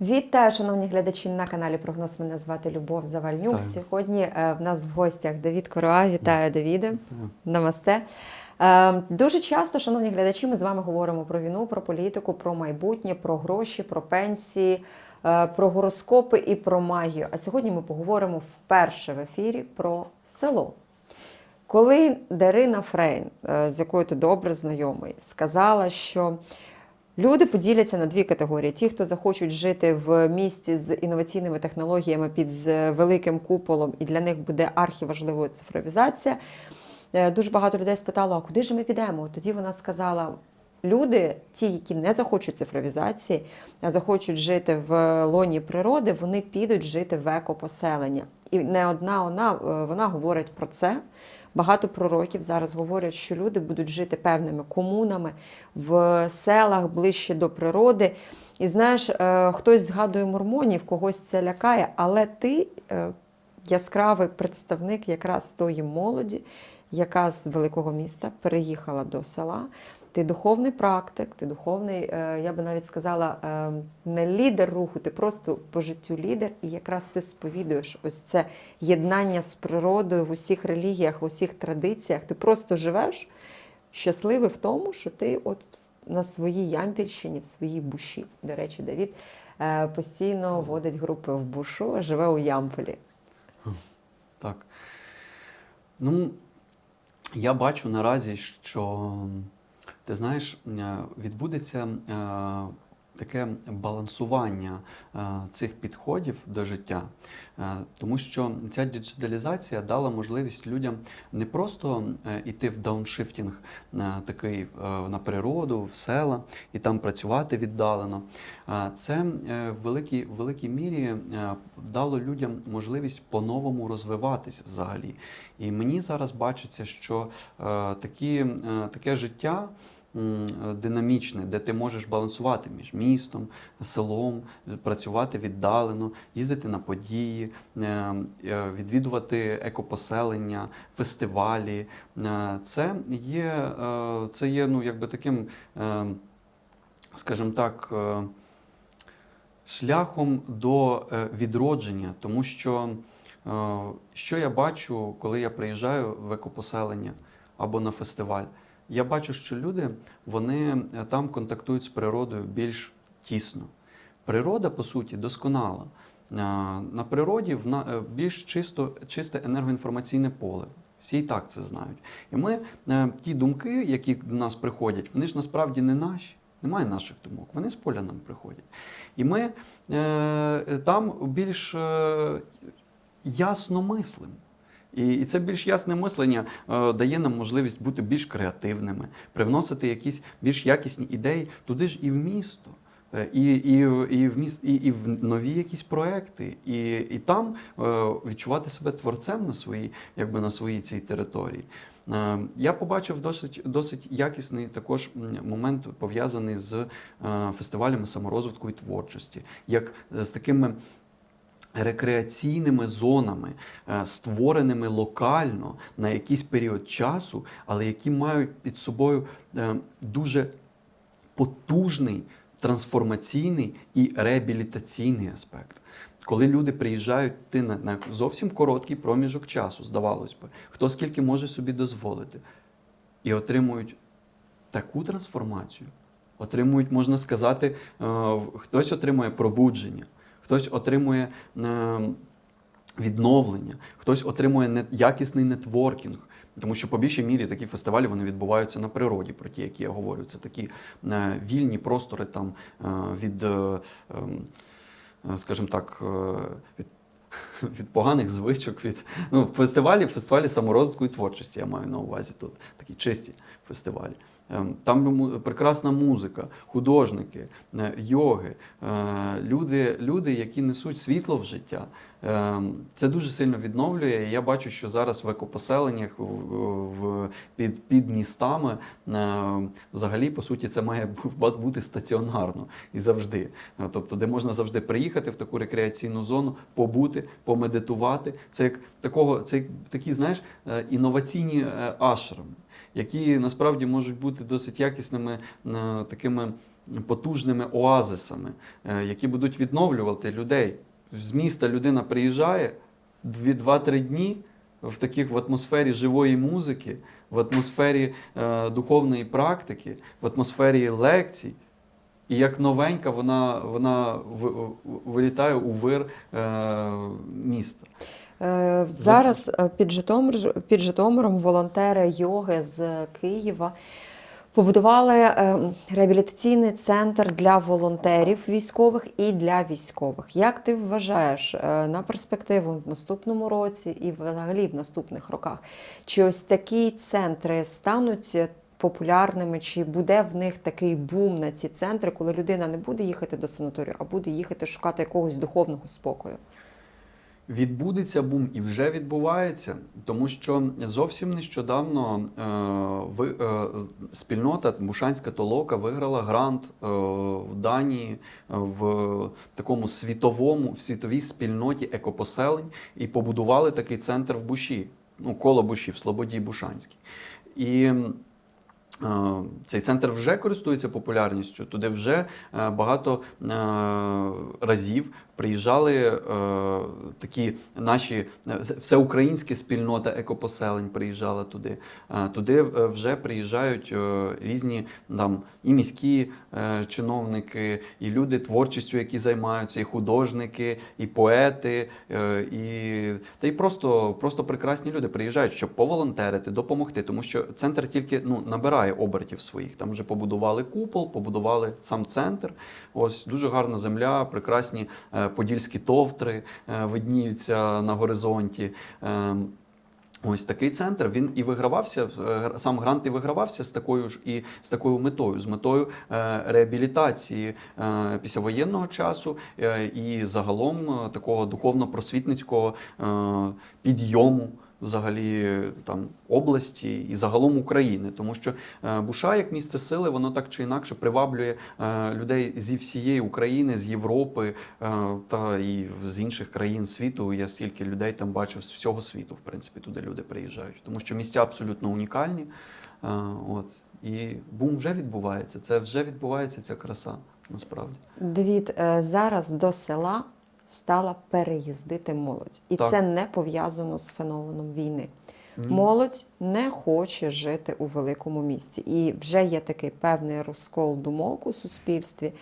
Вітаю, шановні глядачі на каналі Прогноз. Мене звати Любов Завальнюк. Вітаю. Сьогодні е, в нас в гостях Давід Короа. Вітаю, Давіде. Намасте. Е, Дуже часто, шановні глядачі, ми з вами говоримо про війну, про політику, про майбутнє, про гроші, про пенсії, е, про гороскопи і про магію. А сьогодні ми поговоримо вперше в ефірі про село. Коли Дарина Фрейн, е, з якою ти добре знайомий, сказала, що люди поділяться на дві категорії: ті, хто захочуть жити в місті з інноваційними технологіями під великим куполом, і для них буде архіважливою цифровізація. Е, Дуже багато людей спитало, а куди ж ми підемо? Тоді вона сказала. Люди, ті, які не захочуть цифровізації, а захочуть жити в лоні природи, вони підуть жити в екопоселення. І не одна вона, е, вона говорить про це. Багато пророків зараз говорять, що люди будуть жити певними комунами в селах ближче до природи. І знаєш, е, хтось згадує мормонів, когось це лякає, але ти е, яскравий представник якраз тої молоді, яка з великого міста переїхала до села. Ти духовний практик, ти духовний, е, я би навіть сказала, е, не лідер руху, ти просто по життю лідер, і якраз ти сповідуєш ось це єднання з природою в усіх релігіях, в усіх традиціях. Ти просто живеш щасливий в тому, що ти от на своїй Ямпільщині, в своїй буші. До речі, Давід е, постійно водить групи в бушу, а живе у Ямполі. Так. Ну, я бачу наразі, що ти знаєш, е, відбудеться е, таке балансування е, цих підходів до життя, тому що ця діджиталізація дала можливість людям не просто йти в дауншифтінг такий на природу, в села і там працювати віддалено. Це в великій, великій мірі дало людям можливість по-новому розвиватися взагалі. І мені зараз бачиться, що такі, таке життя. Динамічне, де ти можеш балансувати між містом, селом, працювати віддалено, їздити на події, е, е, відвідувати екопоселення, фестивалі. Е, Це є, е, це є ну, якби таким, скажімо так, шляхом до відродження, тому що що я бачу, коли я приїжджаю в екопоселення або на фестиваль, я бачу, що люди вони е, там контактують з природою більш тісно. Природа, по суті, досконала. Е, На природі е, більш чисто, чисте енергоінформаційне поле. Всі і так це знають. І ми ті думки, які до нас приходять, вони ж насправді не наші. Немає наших думок, вони з поля нам приходять. І ми там більш ясно мислимо. І, і це більш ясне мислення е, дає нам можливість бути більш креативними, привносити якісь більш якісні ідеї туди ж і в місто. Е, І, і, і, в міст, і, і в нові якісь проекти, і, і там е, відчувати себе творцем на своїй, якби на своїй цій території. Е, Я побачив досить, досить якісний також момент пов'язаний з е, фестивалями саморозвитку і творчості, як е, з такими рекреаційними зонами, е, створеними локально на якийсь період часу, але які мають під собою е, дуже потужний трансформаційний і реабілітаційний аспект. Коли люди приїжджають ти на, на зовсім короткий проміжок часу, здавалось би, хто скільки може собі дозволити, і отримують таку трансформацію, отримують, можна сказати, е, хтось отримує пробудження, хтось отримує е, відновлення, хтось отримує якісний нетворкінг. Тому що по більшій мірі такі фестивалі вони відбуваються на природі, про ті, які я говорю. Це такі е, вільні простори там е, від, ем, скажімо так, від, від поганих звичок, від ну, фестивалі, фестивалі саморозвитку і творчості, я маю на увазі тут такі чисті фестивалі. Ем, Там прекрасна музика, художники, е, йоги, е, люди, люди, які несуть світло в життя. Ем, Це дуже сильно відновлює. Я бачу, що зараз в екопоселеннях, в, під, під містами, е, взагалі, по суті, це має бу- бути стаціонарно і завжди. Тобто, де можна завжди приїхати в таку рекреаційну зону, побути, помедитувати. Це як такого, це як такі, знаєш, інноваційні ашрами, які насправді можуть бути досить якісними е, такими потужними оазисами, е, які будуть відновлювати людей. З міста людина приїжджає 2-3 дні в таких в атмосфері живої музики, в атмосфері е, духовної практики, в атмосфері лекцій. І як новенька, вона, вона вилітає у вир е, міста. Е, Зараз е, під, Житомир, під Житомиром волонтери йоги з Києва побудували е, реабілітаційний центр для волонтерів військових і для військових. Як ти вважаєш на перспективу в наступному році і взагалі в наступних роках? Чи ось такі центри стануть популярними, чи буде в них такий бум на ці центри, коли людина не буде їхати до санаторію, а буде їхати шукати якогось духовного спокою? Відбудеться бум і вже відбувається, тому що зовсім нещодавно е, ви, е, спільнота Бушанська толока виграла грант е, в Данії е, в такому світовому в світовій спільноті екопоселень і побудували такий центр в Буші, ну коло Буші, в Слободі Бушанській. І Е, Цей центр вже користується популярністю. Туди вже е, багато разів приїжджали е, такі наші е, всеукраїнська спільнота екопоселень приїжджала туди. Е, Туди е, вже приїжджають е, різні там і міські е, чиновники, і люди творчістю, які займаються, і художники, і поети, е, і та й просто, просто прекрасні люди приїжджають, щоб поволонтерити, допомогти, тому що центр тільки ну набирає обертів своїх. Там вже побудували купол, побудували сам центр. Ось дуже гарна земля, прекрасні е, подільські товтри е, видніються на горизонті. Е, Ось такий центр. Він і вигравався, е, сам грант і вигравався з такою ж і з такою метою, з метою е, реабілітації післявоєнного часу і загалом такого духовно-просвітницького підйому. Взагалі там області і загалом України, тому що е, Буша як місце сили, воно так чи інакше приваблює е, людей зі всієї України, з Європи е, та і з інших країн світу. Я стільки людей там бачив з всього світу, в принципі, туди люди приїжджають, тому що місця абсолютно унікальні. От і бум вже відбувається. Це вже відбувається ця краса насправді. Давід, зараз до села стала переїздити молодь, і Так. це не пов'язано з феноменом війни. Ні. Молодь не хоче жити у великому місті, і вже є такий певний розкол думок у суспільстві.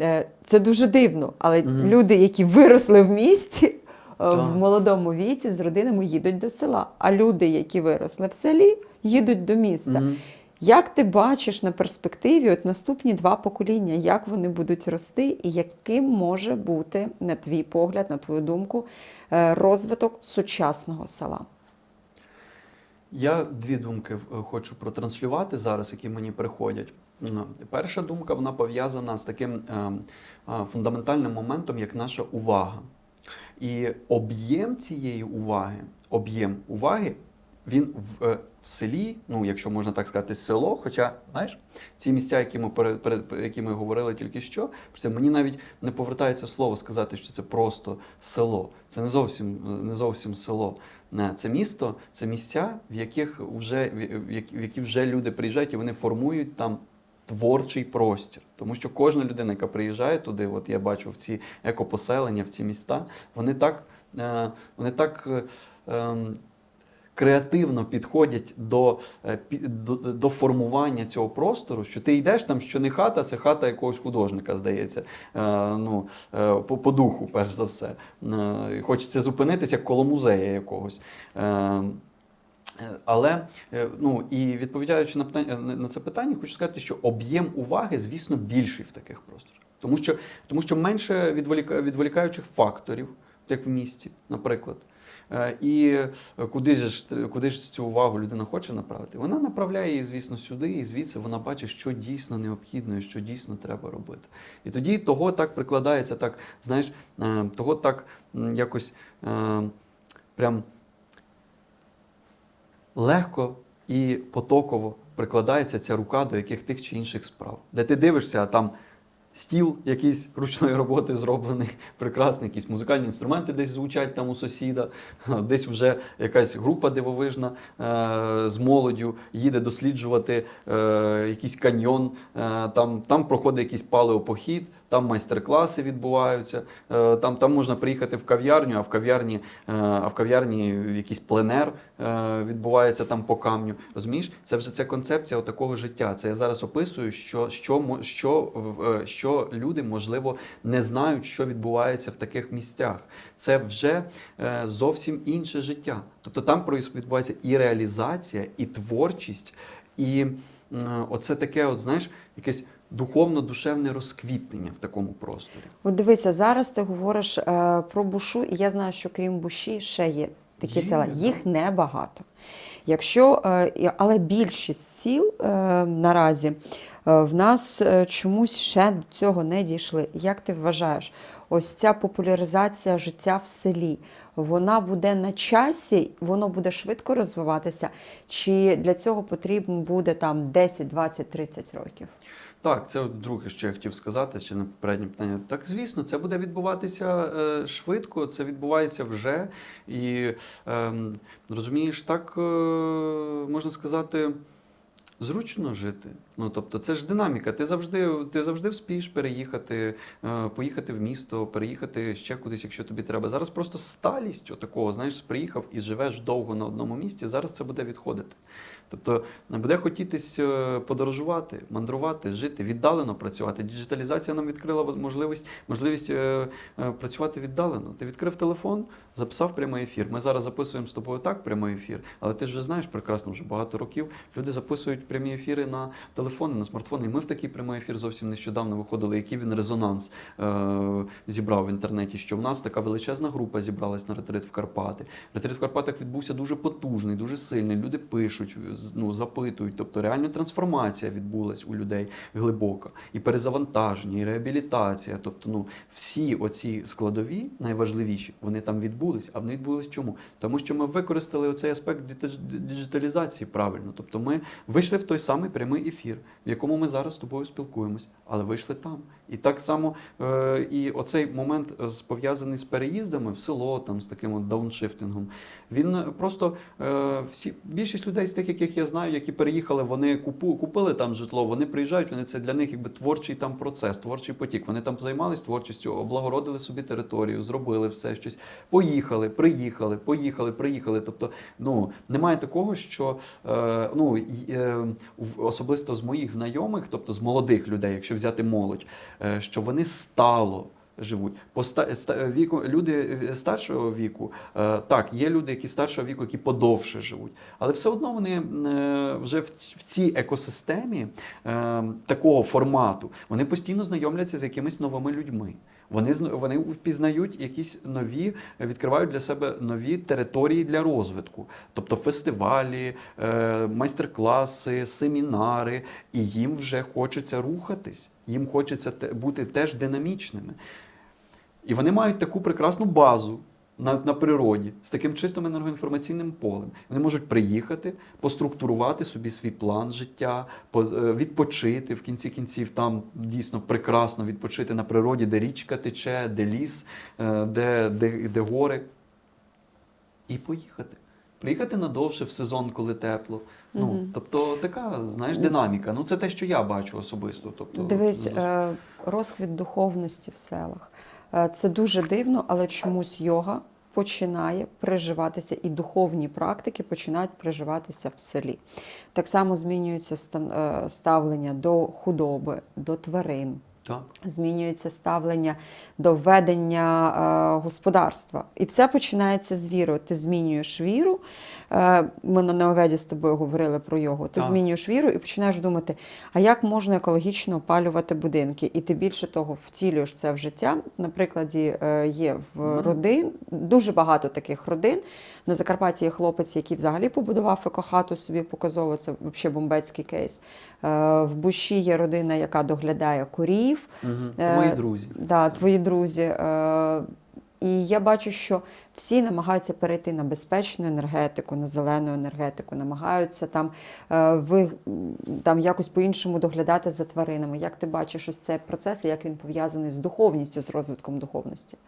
Е, Це дуже дивно, але Мгм. люди, які виросли в місті е, в Так. молодому віці, з родинами їдуть до села. А люди, які виросли в селі, їдуть до міста. Мгм. Як ти бачиш на перспективі от наступні два покоління, як вони будуть рости, і яким може бути, на твій погляд, на твою думку, е, розвиток сучасного села? Я дві думки е, хочу протранслювати зараз, які мені приходять. Перша думка вона пов'язана з таким ем, фундаментальним моментом, як наша увага. І об'єм цієї уваги, об'єм уваги, він в, е, в селі, ну якщо можна так сказати, село. Хоча, знаєш, ці місця, які ми перед, перед які ми говорили тільки що, це мені навіть не повертається слово сказати, що це просто село. Це не зовсім не зовсім село. Не, Це місто, це місця, в яких вже в які, вже люди приїжджають і вони формують там творчий простір. Тому що кожна людина, яка приїжджає туди, от я бачу в ці екопоселення, в ці міста, вони так, е, вони так е, ем, креативно підходять до, е, до, до формування цього простору, що ти йдеш там, що не хата, це хата якогось художника, здається. Е, ну, е, по, по духу, перш за все. Е, хочеться зупинитися як коло музея якогось. Е, Але е, ну і відповідаючи на питання на- це питання, хочу сказати, що об'єм уваги, звісно, більший в таких просторах, тому що тому що менше відволіка, відволікаючих факторів, як в місті, наприклад. Е, І куди ж куди ж цю увагу людина хоче направити? Вона направляє її, звісно, сюди, і звідси вона бачить, що дійсно необхідно і що дійсно треба робити. І тоді того так прикладається, так знаєш, е, того так якось е, прям легко і потоково прикладається ця рука до яких тих чи інших справ. Де ти дивишся, а там стіл якийсь ручної роботи зроблений, прекрасний, якісь музикальні інструменти десь звучать там у сусіда, десь вже якась група дивовижна е, з молоддю їде досліджувати е, якийсь каньйон, е, там, там проходить якийсь палеопохід, там майстер-класи відбуваються, е, там, там можна приїхати в кав'ярню, а в кав'ярні, е, а в кав'ярні якийсь пленер е, відбувається там по камню. Розумієш, це вже ця концепція такого життя. Це я зараз описую, що, що, що, що люди, можливо, не знають, що відбувається в таких місцях. Це вже зовсім інше життя. Тобто там відбувається і реалізація, і творчість, і оце таке, от знаєш, якесь духовно-душевне розквітнення в такому просторі. От дивися, зараз ти говориш е, про бушу, і я знаю, що крім буші ще є такі Є, села. так. Їх небагато. Якщо, е, але більшість сіл е, наразі е, в нас е, чомусь ще до цього не дійшли. Як ти вважаєш, ось ця популяризація життя в селі, вона буде на часі, воно буде швидко розвиватися, чи для цього потрібно буде там 10, 20, 30 років? Так, це друге, що я хотів сказати, ще на попереднє питання. Так, звісно, це буде відбуватися е, швидко, це відбувається вже. І е, розумієш, так е, можна сказати. Зручно жити. Ну тобто, це ж динаміка. Ти завжди, ти завжди вспієш переїхати, е, поїхати в місто, переїхати ще кудись, якщо тобі треба. Зараз просто сталість такого, знаєш, приїхав і живеш довго на одному місці. Зараз це буде відходити. Тобто буде хотітись е, подорожувати, мандрувати, жити, віддалено працювати. Діджиталізація нам відкрила можливість, можливість е, працювати віддалено. Ти відкрив телефон, записав прямий ефір. Ми зараз записуємо з тобою так прямий ефір, але ти ж вже знаєш прекрасно, вже багато років люди записують прямі ефіри на телефони, на смартфони. І ми в такий прямий ефір зовсім нещодавно виходили, який він резонанс е, зібрав в інтернеті. Що в нас така величезна група зібралась на ретрит в Карпати. Ретрит в Карпатах відбувся дуже потужний, дуже сильний. Люди пишуть, ну запитують. Тобто реальна трансформація відбулась у людей глибока, і перезавантаження, і реабілітація. Тобто, ну всі оці складові найважливіші, вони там відбулись. А вони відбулись чому? Тому що ми використали оцей аспект діджиталізації правильно. Тобто, ми вийшли в той самий прямий ефір, в якому ми зараз з тобою спілкуємось, але вийшли там. І так само е, і оцей момент е, пов'язаний з переїздами в село, там з таким от дауншифтингом. Він е, просто е, всі більшість людей з тих, яких я знаю, які переїхали, вони купу, купили там житло, вони приїжджають. Вони це для них якби творчий там процес, творчий потік. Вони там займались творчістю, облагородили собі територію, зробили все щось. Поїхали, приїхали, поїхали, приїхали. Тобто, ну немає такого, що е, ну е, особисто з моїх знайомих, тобто з молодих людей, якщо взяти молодь, е, що вони стало. Живуть по віку люди е, старшого віку. Е, так, є люди, які старшого віку, які подовше живуть, але все одно вони вже в, цій екосистемі е, такого формату вони постійно знайомляться з якимись новими людьми. Вони вони впізнають якісь нові, відкривають для себе нові території для розвитку, тобто фестивалі, е, майстер-класи, семінари, і їм вже хочеться рухатись, їм хочеться бути теж динамічними. І вони мають таку прекрасну базу на, на природі з таким чистим енергоінформаційним полем. Вони можуть приїхати, поструктурувати собі свій план життя, по- е, відпочити в кінці кінців. Там дійсно прекрасно відпочити на природі, де річка тече, де ліс, е, де, де, де гори. І поїхати. Приїхати надовше в сезон, коли тепло. Ну, Мгм. тобто така, знаєш, динаміка. Ну, це те, що я бачу особисто. Тобто, Дивись, е, розквіт духовності в селах. Е, Це дуже дивно, але чомусь йога починає приживатися, і духовні практики починають приживатися в селі. Так само змінюється е, ставлення до худоби, до тварин. так. Змінюється ставлення до ведення е, господарства. І все починається з віри. Ти змінюєш віру. Е, ми на Неоведі з тобою говорили про його. Ти Так. змінюєш віру і починаєш думати, а як можна екологічно опалювати будинки? І ти більше того втілюєш це в життя. На прикладі е, є в родин дуже багато таких родин. На Закарпатті є хлопець, який взагалі побудував екохату собі показово. Це взагалі бомбецький кейс. Е, В Буші є родина, яка доглядає корів. Угу. Це мої друзі. Да, твої друзі. І я бачу, що всі намагаються перейти на безпечну енергетику, на зелену енергетику, намагаються там, е, ви, там якось по-іншому доглядати за тваринами. Як ти бачиш ось цей процес, і як він пов'язаний з духовністю, з розвитком духовності?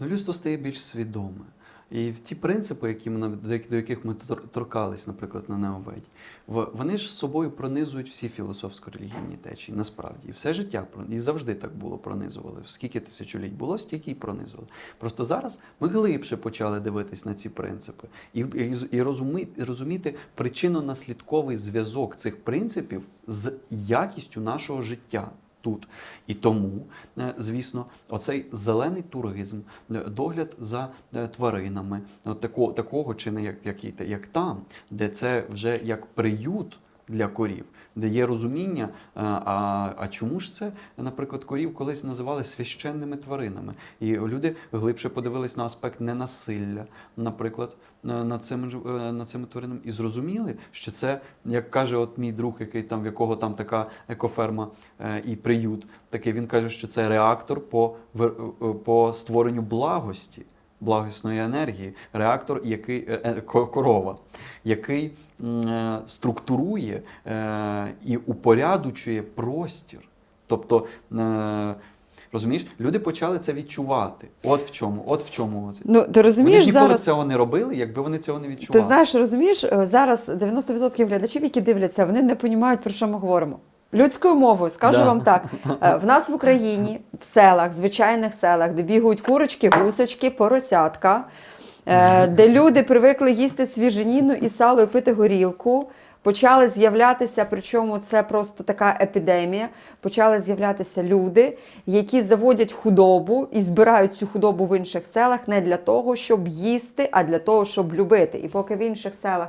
Ну, людство стає більш свідоме. І ті принципи, які ми, до яких ми тор- торкались, наприклад, на Неоведі, вони ж з собою пронизують всі філософсько-релігійні течії, насправді. І все життя і завжди так було пронизували. Скільки тисячоліть було, стільки і пронизували. Просто зараз ми глибше почали дивитись на ці принципи і, і, з- і розумі, розуміти причинно-наслідковий зв'язок цих принципів з якістю нашого життя тут. І тому, е, звісно, оцей зелений туризм, е, догляд за е, тваринами, тако, такого не як, як, як там, де це вже як приют для корів, де є розуміння, е, а, а чому ж це, наприклад, корів колись називали священними тваринами. І люди глибше подивились на аспект ненасилля, наприклад, на- над цими, е, над цими тваринами, і зрозуміли, що це, як каже от мій друг, який там, в якого там така екоферма е, і приют, такий він каже, що це реактор по, е, по створенню благості. Благісної енергії, реактор, який е, е, ко- корова, який е, структурує е, і упорядочує простір. Тобто, е, розумієш, люди почали це відчувати. От в чому, от в чому. Ну, ти розумієш ж ніколи зараз. цього не робили, якби вони цього не відчували. Ти знаєш, розумієш, зараз 90% глядачів, які дивляться, вони не розуміють, про що ми говоримо. Людською мовою, скажу Да. вам так: е, в нас в Україні, в селах, звичайних селах, де бігають курочки, гусочки, поросятка, е, де люди привикли їсти свіженіну і сало і пити горілку. Почали з'являтися, причому це просто така епідемія. Почали з'являтися люди, які заводять худобу і збирають цю худобу в інших селах не для того, щоб їсти, а для того, щоб любити. І поки в інших селах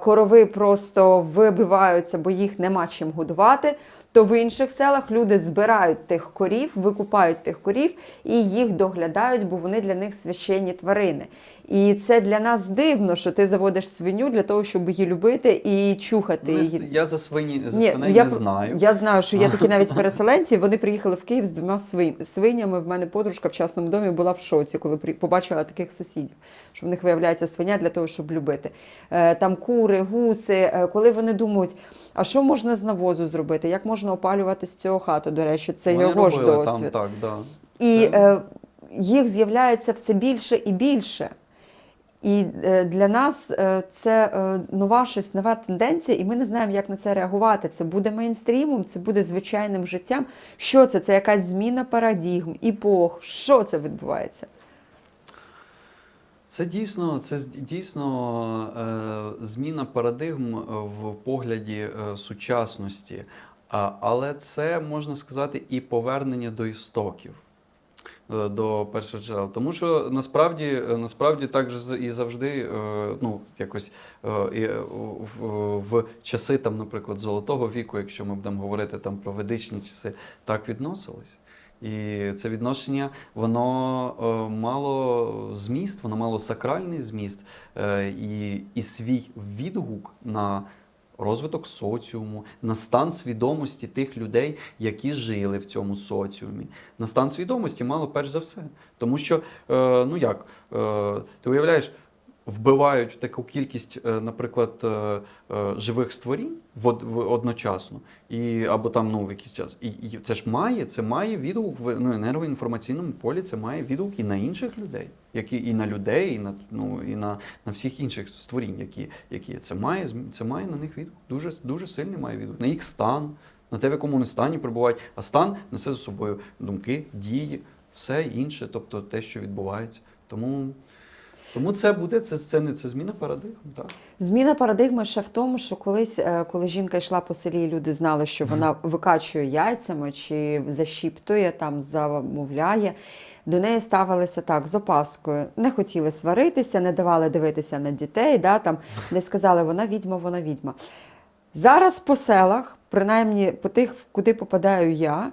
корови просто вибиваються, бо їх нема чим годувати. То в інших селах люди збирають тих корів, викупають тих корів і їх доглядають, бо вони для них священні тварини. І це для нас дивно, що ти заводиш свиню для того, щоб її любити і чухати Ну, її. Я за свині за Ні, свиней я, не знаю. Я знаю, що є такі навіть переселенці. Вони приїхали в Київ з двома свинями. В мене подружка в частному домі була в шоці, коли побачила таких сусідів. Що в них виявляється свиня для того, щоб любити. Е, Там кури, гуси. е, Коли вони думають, а що можна з навозу зробити? Як можна опалювати з цього хату? До речі, це Вони його ж досвід. Там, так, да. І е, їх з'являється все більше і більше. І е, для нас е, це е, нова щось, нова тенденція, і ми не знаємо, як на це реагувати. Це буде мейнстрімом, це буде звичайним життям. Що це? Це якась зміна парадігм, епох. Що це відбувається? Це дійсно, це дійсно зміна парадигм в погляді сучасності, але це можна сказати і повернення до істоків. Е, До першого джерел. Тому що насправді, е, насправді так же і завжди, е, ну, якось і, в, часи, там, наприклад, золотого віку, якщо ми будемо говорити там про ведичні часи, так відносились. І це відношення, воно мало зміст, воно мало сакральний зміст і, і свій відгук на розвиток соціуму, на стан свідомості тих людей, які жили в цьому соціумі. На стан свідомості мало перш за все. Тому що, е, ну як, е, ти уявляєш, вбивають таку кількість, е, наприклад, е, е, живих створінь одночасно, і, або там ну, в якийсь час. І, це ж має, це має відгук в ну, енергоінформаційному полі, це має відгук і на інших людей, які і на людей, і на, ну, і на, на всіх інших створінь, які, які. Це має, це має на них відгук. Дуже, дуже сильний має відгук. На їх стан, на те, в якому вони стані перебувають. А стан несе за собою думки, дії, все інше, тобто те, що відбувається. Тому. Тому це буде це, це не це зміна парадигм. Так. Зміна парадигми ще в тому, що колись, е, коли жінка йшла по селі, люди знали, що вона викачує яйцями чи защіптує, там замовляє. До неї ставилися так з опаскою. Не хотіли сваритися, не давали дивитися на дітей, да, там, не сказали, вона відьма, вона відьма. Зараз по селах, принаймні по тих, куди попадаю я,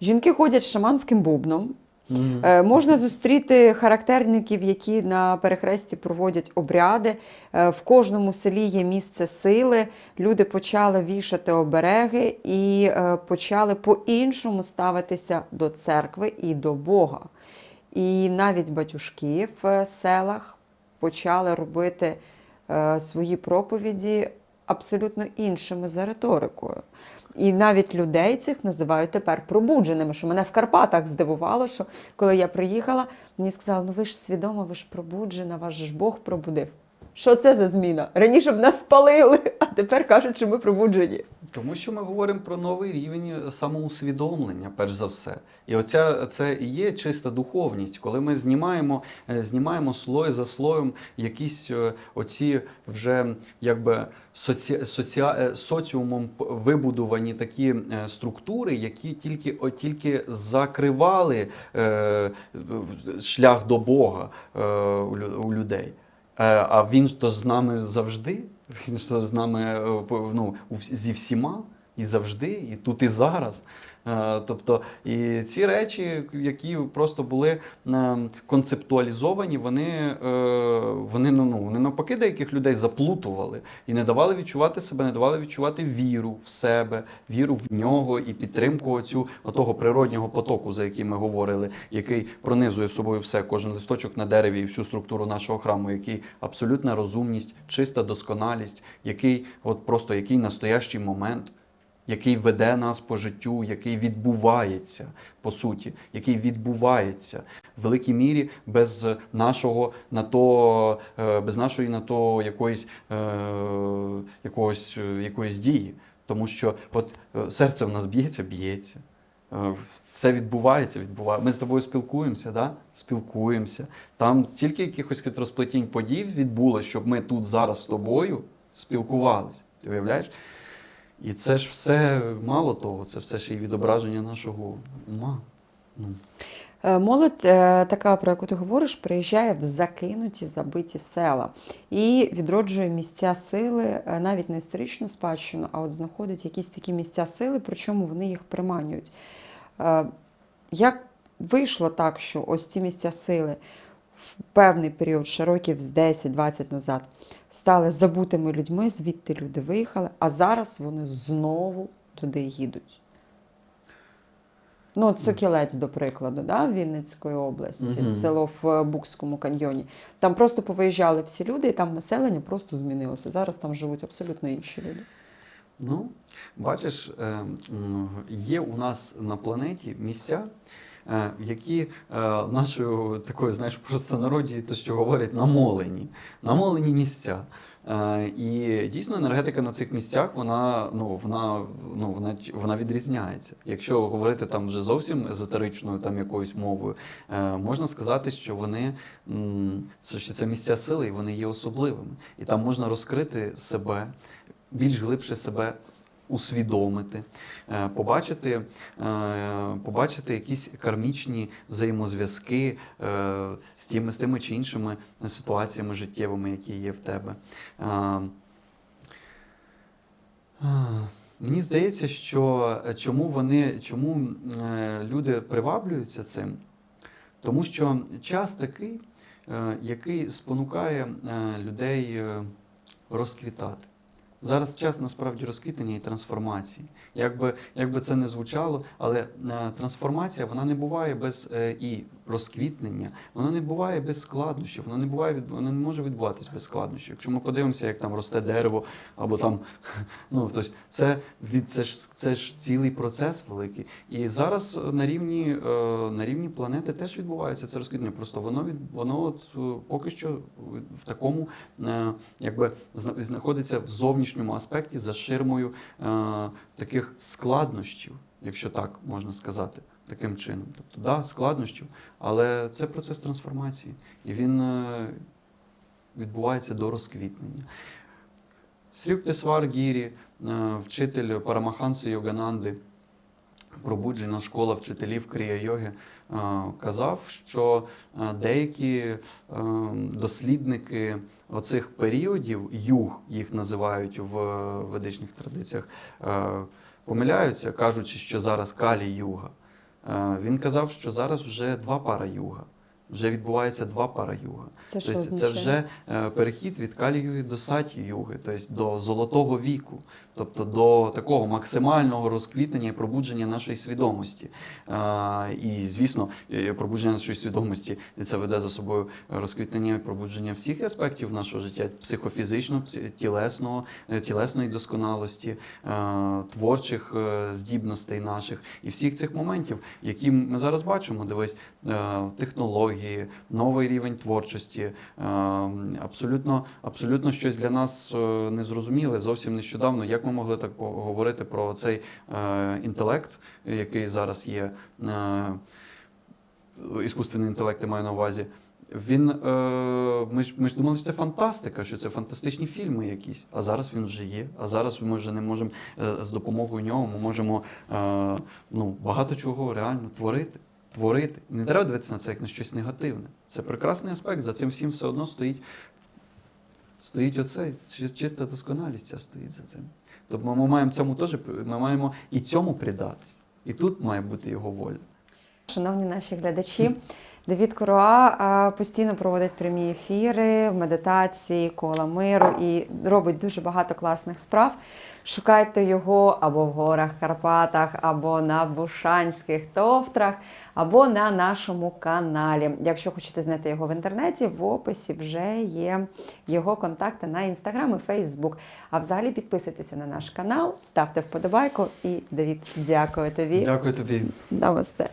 жінки ходять з шаманським бубном. Е, Можна зустріти характерників, які на перехресті проводять обряди. Е, В кожному селі є місце сили. Люди почали вішати обереги і е, почали по-іншому ставитися до церкви і до Бога. І навіть батюшки в селах почали робити е, свої проповіді абсолютно іншими за риторикою. І навіть людей цих називають тепер пробудженими, що мене в Карпатах здивувало, що коли я приїхала, мені сказали, ну ви ж свідомо, ви ж пробуджена, же ж Бог пробудив. Що це за зміна? Раніше б нас спалили, а тепер кажуть, що ми пробуджені. Тому що ми говоримо про новий рівень самоусвідомлення, перш за все. І оця це і є чиста духовність, коли ми знімаємо, е, знімаємо слой за слоєм якісь е, оці вже якби соці, соціа, е, соціумом вибудовані такі структури, які тільки, о, тільки закривали е, шлях до Бога е, у людей. Е, А він то з нами завжди. Він то з нами е, ну, зі всіма і завжди, і тут, і зараз. Е, Тобто, і ці речі, які просто були е, концептуалізовані, вони, е, вони, ну, ну, вони навпаки деяких людей заплутували і не давали відчувати себе, не давали відчувати віру в себе, віру в нього і підтримку оцю, отого природнього потоку, за який ми говорили, який пронизує собою все, кожен листочок на дереві і всю структуру нашого храму, який абсолютна розумність, чиста досконалість, який от просто який настоящий момент який веде нас по життю, який відбувається по суті, який відбувається в великій мірі без нашого на то, е, без нашої на то якоїсь, е, якогось, е, якоїсь дії. Тому що от серце в нас б'ється, б'ється. Все відбувається, відбувається. Ми з тобою спілкуємося, да? спілкуємося. Там стільки якихось хитросплетінь подій відбулося, щоб ми тут зараз з тобою спілкувалися. Ти уявляєш? І це ж все мало того, це все ще й відображення нашого ума. Ну, Е, Молодь е, така, про яку ти говориш, приїжджає в закинуті, забиті села і відроджує місця сили, е, навіть не історичну спадщину, а от знаходить якісь такі місця сили, причому вони їх приманюють. Як вийшло так, що ось ці місця сили в певний період, ще років з 10-20 назад, стали забутими людьми, звідти люди виїхали, а зараз вони знову туди їдуть. Ну, от Сокілець, до прикладу, да, Вінницької області, Мгм. село в Букському каньйоні. Там просто повиїжджали всі люди, і там населення просто змінилося. Зараз там живуть абсолютно інші люди. ну бачиш, е, є у нас на планеті місця, е, які е, нашою такою, знаєш, просто народі, то що говорять, намолені. Намолені місця. Е, І дійсно енергетика на цих місцях вона, ну, вона, ну, вона, вона відрізняється. Якщо говорити там вже зовсім езотеричною там якоюсь мовою, е, можна сказати, що вони це, що це місця сили, і вони є особливими. І там можна розкрити себе, більш глибше себе усвідомити, е, побачити, е, побачити якісь кармічні взаємозв'язки е, з тими, з тими чи іншими ситуаціями життєвими, які є в тебе. Мені здається, що чому вони, чому люди приваблюються цим, тому що час такий, який спонукає людей розквітати. Зараз час насправді розквітання і трансформації. Якби, якби це не звучало, але е, трансформація вона не буває без е, і розквітнення, вона не буває без складнощів, вона не буває від, вона не може відбуватись без складнощів. Якщо ми подивимося, як там росте дерево, або там ну тобто це від це ж це ж цілий процес великий. І зараз на рівні е, на рівні планети теж відбувається це розквітнення. Просто воно від воно от е, поки що в такому е, якби знаходиться в зовнішньому аспекті за ширмою е, таких складнощів, якщо так можна сказати, таким чином. Тобто, да, складнощів, але це процес трансформації, і він е, відбувається до розквітнення. Срюктесвар Гірі, е, вчитель Парамаханси Йогананди, пробуджена школа вчителів крія-йоги, е, казав, що е, деякі е, дослідники оцих періодів, юг їх називають в ведичних традиціях, е, помиляються, кажучи, що зараз калі юга. Е, Він казав, що зараз вже два пара юга. Вже відбувається два пара юга. Це що Тобто це вже е, перехід від калію до саті юги, тобто до золотого віку, тобто до такого максимального розквітнення і пробудження нашої свідомості. І, звісно, е, пробудження нашої свідомості це веде за собою розквітнення і пробудження всіх аспектів нашого життя: психофізичного, тілесного, е, тілесної досконалості, е, творчих здібностей наших і всіх цих моментів, які ми зараз бачимо. Дивись, технології, новий рівень творчості, е, абсолютно, абсолютно щось для нас незрозуміле. Зовсім нещодавно. Як ми могли так говорити про цей е, інтелект, який зараз є, е, іскусственний інтелект, я маю на увазі. Він е, ми ж ми ж думали, що це фантастика, що це фантастичні фільми якісь. А зараз він вже є. А зараз ми вже не можемо е, з допомогою нього. Ми можемо е, ну, багато чого реально творити. Творити. Не треба дивитися на це як на щось негативне. Це прекрасний аспект. За цим всім все одно стоїть. Стоїть оце, чиста досконалість ця стоїть за цим. Тобто ми маємо цьому теж ми маємо і цьому придатись. І тут має бути його воля. Шановні наші глядачі, Давід Коруа постійно проводить прямі ефіри, медитації, кола миру і робить дуже багато класних справ. Шукайте його або в горах Карпатах, або на Бушанських товтрах, або на нашому каналі. Якщо хочете знайти його в інтернеті, в описі вже є його контакти на інстаграм і фейсбук. А взагалі підписуйтеся на наш канал, ставте вподобайку і Давід, дякую тобі. Дякую тобі. Намасте.